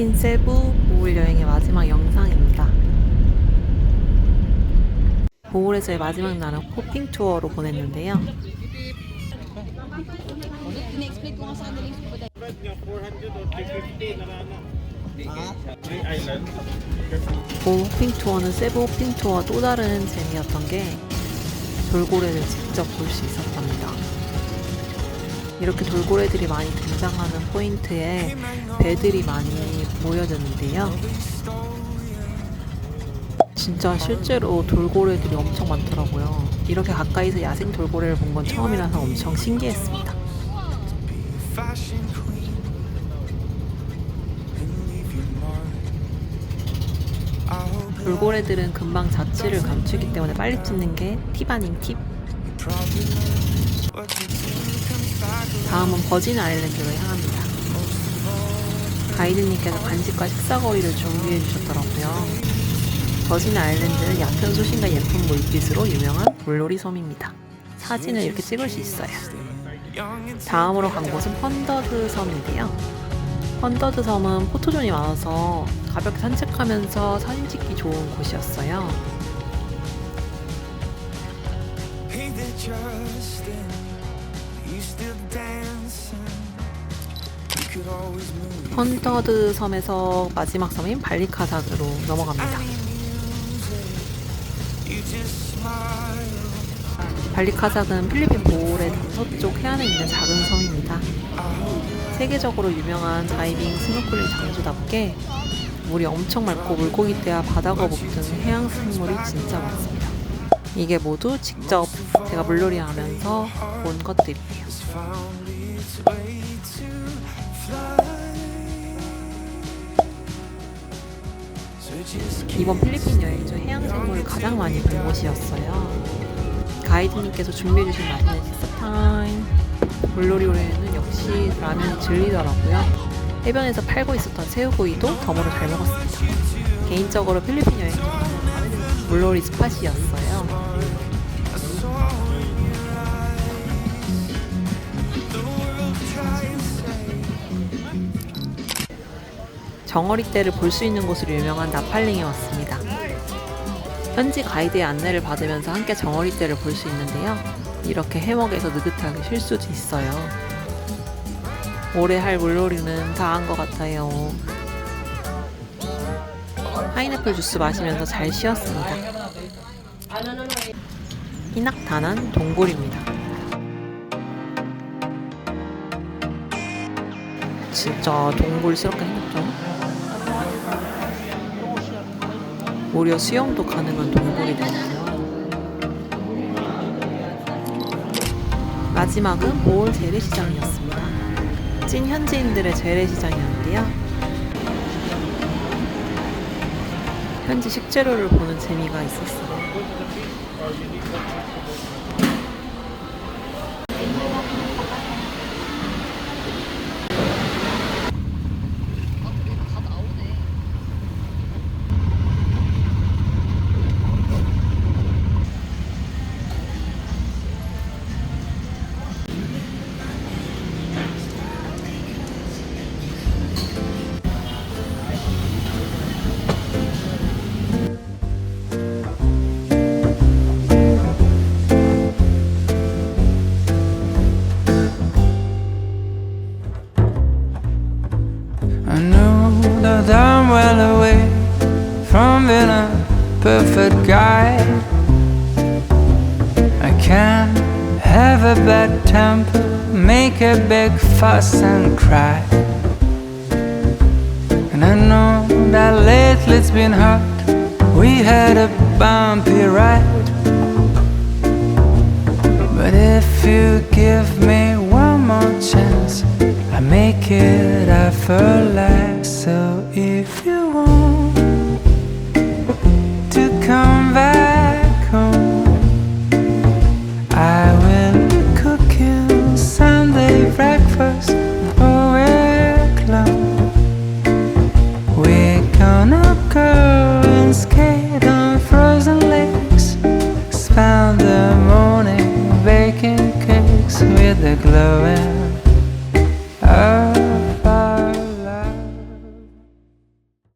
필리핀 세부 보울 여행의 마지막 영상입니다. 보울에서의 마지막 날은 호핑 투어로 보냈는데요. 보울 호핑 투어는 세부 호핑 투어 또 다른 재미였던 게 돌고래를 직접 볼 수 있었답니다. 이렇게 돌고래들이 많이 등장하는 포인트에 배들이 많이 모여졌는데요. 진짜 실제로 돌고래들이 엄청 많더라고요. 이렇게 가까이서 야생 돌고래를 본 건 처음이라서 엄청 신기했습니다. 돌고래들은 금방 자취를 감추기 때문에 빨리 찍는 게 팁 아닌 팁. 다음은 버진 아일랜드로 향합니다. 가이드님께서 간식과 식사거리를 준비해 주셨더라고요. 버진 아일랜드는 얕은 수심과 예쁜 물빛으로 유명한 물놀이 섬입니다. 사진을 이렇게 찍을 수 있어요. 다음으로 간 곳은 펀더드 섬인데요. 펀더드 섬은 포토존이 많아서 가볍게 산책하면서 사진 찍기 좋은 곳이었어요. 펀더드 섬에서 마지막 섬인 발리카삭으로 넘어갑니다. 발리카삭은 필리핀 보홀의 서쪽 해안에 있는 작은 섬입니다. 세계적으로 유명한 다이빙 스노클링 장소답게 물이 엄청 맑고 물고기 떼와 바다거북 등 해양 생물이 진짜 많습니다. 이게 모두 직접 제가 물놀이 하면서 본 것들이에요. 이번 필리핀 여행 중 해양 생물을 가장 많이 본 곳이었어요. 가이드님께서 준비해주신 맛있는 식사 타임. 물놀이 후에는 역시 라면이 질리더라고요. 해변에서 팔고 있었던 새우구이도 덤으로 잘 먹었습니다. 개인적으로 필리핀 여행 중 물놀이 스팟이었어요. 정어리떼를 볼 수 있는 곳으로 유명한 나팔링에 왔습니다. 현지 가이드의 안내를 받으면서 함께 정어리떼를 볼 수 있는데요. 이렇게 해먹에서 느긋하게 쉴 수도 있어요. 올해 할 물놀이는 다 한 것 같아요. 파인애플 주스 마시면서 잘 쉬었습니다. 희낙탄한 동굴입니다. 진짜 동굴스럽게 생겼죠? 무려 수영도 가능한 동굴이더라고요. 마지막은 보올 재래시장이었습니다. 찐 현지인들의 재래시장이었는데요. 현지 식재료를 보는 재미가 있었어요. Perfect guy. I can have a bad temper, make a big fuss and cry. And I know that lately it's been hard. We had a bumpy ride. But if you give me see the glowing. Oh.